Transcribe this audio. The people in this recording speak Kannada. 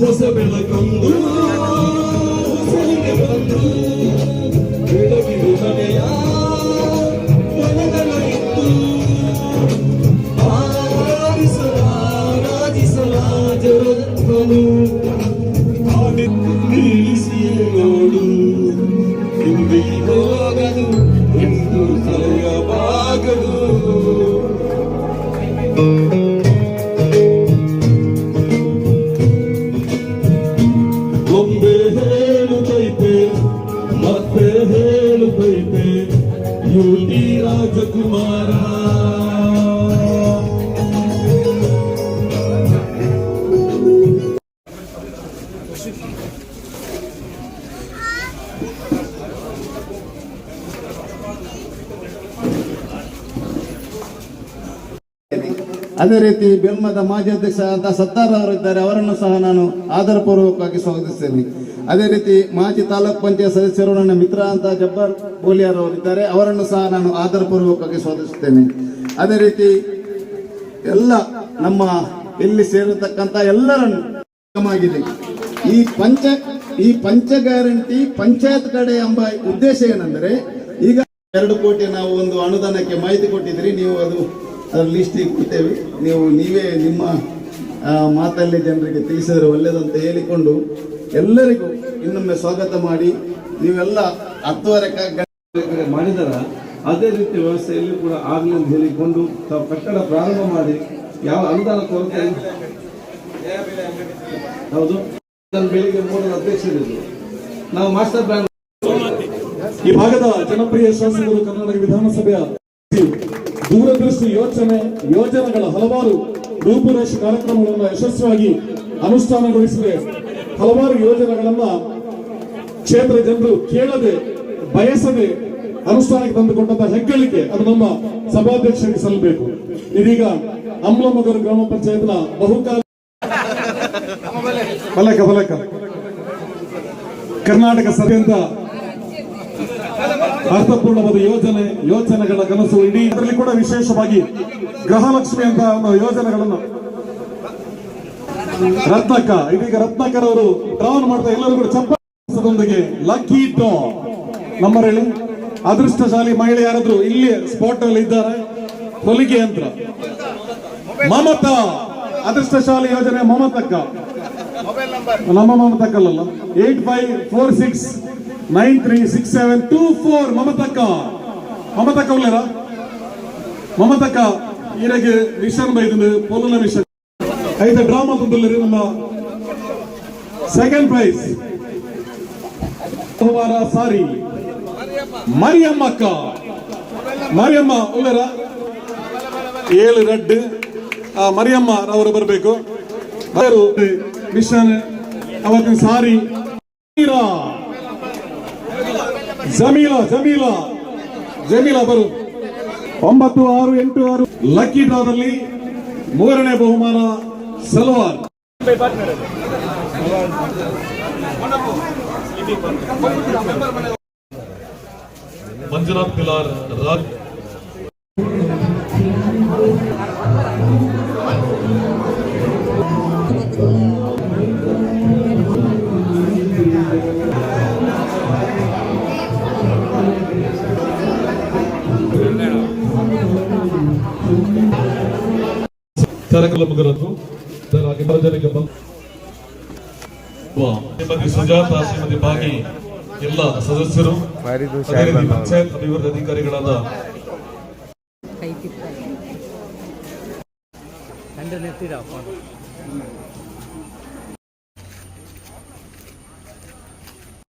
ಹೊಸ ಬೆಳಕೊಂದು ಹೊಸಲಿಗೆ ಬಂದು ಹೇಳುತ್ತೈತೆ ಯುಟಿ ರಾಜಕುಮಾರ ಅದೇ ರೀತಿ ಬೆಲ್ಮದ ಮಾಜಿ ಅಧ್ಯಕ್ಷ ಅಂತ ಸತ್ತಾರ್ ಅವರು ಇದ್ದಾರೆ, ಅವರನ್ನು ಸಹ ನಾನು ಆದರಪೂರ್ವಕವಾಗಿ ಸ್ವಾಗತಿಸ್ತೇನೆ. ಅದೇ ರೀತಿ ಮಾಜಿ ತಾಲೂಕ್ ಪಂಚಾಯತ್ ಸದಸ್ಯರು ನನ್ನ ಮಿತ್ರ ಅಂತ ಜಬ್ಬಾರ್ ಬೋಲಿಯಾರ್ ಅವರು ಇದ್ದಾರೆ, ಅವರನ್ನು ಸಹ ನಾನು ಆದರಪೂರ್ವಕವಾಗಿ ಸ್ವಾಗತಿಸ್ತೇನೆ. ಅದೇ ರೀತಿ ಎಲ್ಲ ನಮ್ಮ ಇಲ್ಲಿ ಸೇರತಕ್ಕಂತ ಎಲ್ಲರನ್ನು ಆಗಿದೆ ಈ ಪಂಚ ಈ ಪಂಚ ಗ್ಯಾರಂಟಿ ಪಂಚಾಯತ್ ಕಡೆ ಎಂಬ ಉದ್ದೇಶ ಏನಂದ್ರೆ, ಈಗ ಎರಡು ಕೋಟಿ ನಾವು ಒಂದು ಅನುದಾನಕ್ಕೆ ಮಾಹಿತಿ ಕೊಟ್ಟಿದ್ರಿ ನೀವು ಅದು ಅದರ ಲಿಸ್ಟಿಗೆ ಕೊಡ್ತೇವೆ ನೀವು ನೀವೇ ನಿಮ್ಮ ಮಾತಲ್ಲಿ ಜನರಿಗೆ ತಿಳಿಸಿದ್ರೆ ಒಳ್ಳೆಯದಂತ ಹೇಳಿಕೊಂಡು ಎಲ್ಲರಿಗೂ ಇನ್ನೊಮ್ಮೆ ಸ್ವಾಗತ ಮಾಡಿ, ನೀವೆಲ್ಲ ಹತ್ತುವರೆ ಮಾಡಿದಾರ, ಅದೇ ರೀತಿ ವ್ಯವಸ್ಥೆಯಲ್ಲಿ ಕೂಡ ಆಗಲಿ ಅಂತ ಹೇಳಿಕೊಂಡು ತಾವು ಕಟ್ಟಡ ಪ್ರಾರಂಭ ಮಾಡಿ, ಯಾವ ಅನುದಾನ ಕೊರತೆ ಹೌದು. ನಾನು ಬೆಳಿಗ್ಗೆ ಮೂರರ ಅಧ್ಯಕ್ಷರಿದ್ದು. ನಾವು ಮಾಸ್ಟರ್ ಪ್ಲಾನ್ ಈ ಭಾಗದ ಜನಪ್ರಿಯ ಶಾಸಕರು ಕರ್ನಾಟಕ ವಿಧಾನಸಭೆಯ ದೂರದೃಷ್ಟಿ ಯೋಚನೆ ಯೋಜನೆಗಳ ಹಲವಾರು ರೂಪುರೇಷೆ ಕಾರ್ಯಕ್ರಮಗಳನ್ನು ಯಶಸ್ವಿಯಾಗಿ ಅನುಷ್ಠಾನಗೊಳಿಸಿದೆ. ಹಲವಾರು ಯೋಜನೆಗಳನ್ನ ಕ್ಷೇತ್ರ ಜನರು ಕೇಳದೆ ಬಯಸದೆ ಅನುಷ್ಠಾನಕ್ಕೆ ತಂದುಕೊಂಡಂತ ಹೆಗ್ಗಳಿಕೆ ಅದು ನಮ್ಮ ಸಭಾಧ್ಯಕ್ಷರಿಗೆ ಸಲ್ಲಬೇಕು. ಇದೀಗ ಅಮ್ಲಮಗರು ಗ್ರಾಮ ಪಂಚಾಯತ್ನ ಬಹುಕಾಲ ಫಲಕ ಫಲಕ. ಕರ್ನಾಟಕ ಸಭೆಯಿಂದ ಅರ್ಥಪೂರ್ಣವಾದ ಯೋಜನೆ, ಯೋಜನೆಗಳ ಕನಸು ಇಡೀ ಇದರಲ್ಲಿ ಕೂಡ ವಿಶೇಷವಾಗಿ ಗೃಹಲಕ್ಷ್ಮಿ ಅಂತ ಒಂದು ಯೋಜನೆಗಳನ್ನು ರತ್ನಕ್ಕ, ಇದೀಗ ರತ್ನಾಕರ್ ಅವರು ಡ್ರಾನ್ ಮಾಡ್ತಾ ಎಲ್ಲರೂ ಕೂಡ ಚಪ್ಪದೊಂದಿಗೆ ಲಕ್ಕಿ ಟೋ ನಂಬರ್ ಹೇಳಿ. ಅದೃಷ್ಟಶಾಲಿ ಮಹಿಳೆ ಯಾರಾದ್ರೂ ಇಲ್ಲಿ ಸ್ಪಾಟ್ ಅಲ್ಲಿ ಇದ್ದಾರೆ? ಹೊಲಿಗೆ ಯಂತ್ರ. ಮಮತಾ, ಅದೃಷ್ಟಶಾಲಿ ಯೋಜನೆ ಮಮತಕ್ಕ. ನಮ್ಮ ಮಮತಕ್ಕಲ್ಲ eight five four six nine three six seven two four ಮಮತಕ್ಕ ಮಮತಕ್ಕ ಉಳ್ಳರ ಮಮತಕ್ಕ ಈರೆಗೆ mission ಬೈದು ಪೊಲುನ ಮಿಷನ್ ಐದು ಡ್ರಾಮಾ ತಂದುಳ್ಳರಿ ನಮ್ಮ ಸೆಕೆಂಡ್ ಪ್ರೈಸ್ ಸೋಮವಾರ ಸಾರಿ ಮರಿಯಮ್ಮಕ್ಕ ಮರಿಯಮ್ಮ ಉಳ್ಳರ ಏಳು ರೆಡ್ ಆ, ಮರಿಯಮ್ಮ ಅವರು ಬರಬೇಕು ಅವರು ಮಿಷನ್ ಅವತ್ತಿನ ಸಾರಿ ಜಮೀಲಾ ಜಮೀಲಾ. ಜಮೀಲಾ ಬರು. ಒಂಬತ್ತು ಆರು ಎಂಟು ಆರು. ಲಕ್ಕಿ ಡ್ರಾದಲ್ಲಿ ಮೂರನೇ ಬಹುಮಾನ ಸಲ್ವಾರ್. ಮಂಜುನಾಥ್ ಪಿಲಾರ್ ರಾಜ್ ಹಾಗೆ ಸಾರ್ವಜನಿಕ ಶ್ರೀಮತಿ ಸುಜಾತ ಶ್ರೀಮತಿ ಬಾಗಿ ಎಲ್ಲ ಸದಸ್ಯರು ಪಂಚಾಯತ್ ಅಭಿವೃದ್ಧಿ ಅಧಿಕಾರಿಗಳಾದ ಕೈ